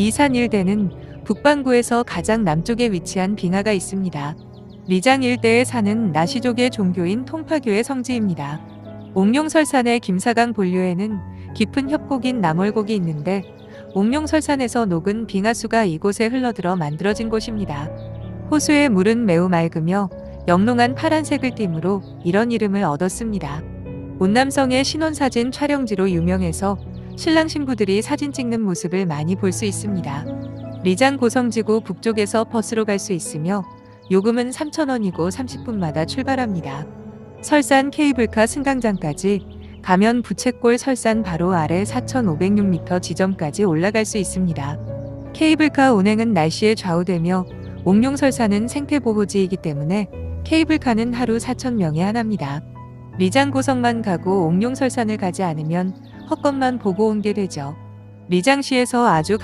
이산 일대는 북반구에서 가장 남쪽에 위치한 빙하가 있습니다. 리장 일대에 사는 나시족의 종교인 통파교의 성지입니다. 옥룡설산의 김사강 본류에는 깊은 협곡인 남월곡이 있는데 옥룡설산에서 녹은 빙하수가 이곳에 흘러들어 만들어진 곳입니다. 호수의 물은 매우 맑으며 영롱한 파란색을 띠므로 이런 이름을 얻었습니다. 온남성의 신혼사진 촬영지로 유명해서 신랑 신부들이 사진 찍는 모습을 많이 볼 수 있습니다. 리장 고성지구 북쪽에서 버스로 갈 수 있으며 요금은 3,000원이고 30분마다 출발합니다. 설산 케이블카 승강장까지 가면 부채꼴 설산 바로 아래 4,506m 지점까지 올라갈 수 있습니다. 케이블카 운행은 날씨에 좌우되며 옥룡설산은 생태보호지이기 때문에 케이블카는 하루 4,000명에 하나입니다. 리장 고성만 가고 옥룡설산을 가지 않으면 헛것만 보고 온 게 되죠. 리장시에서 아주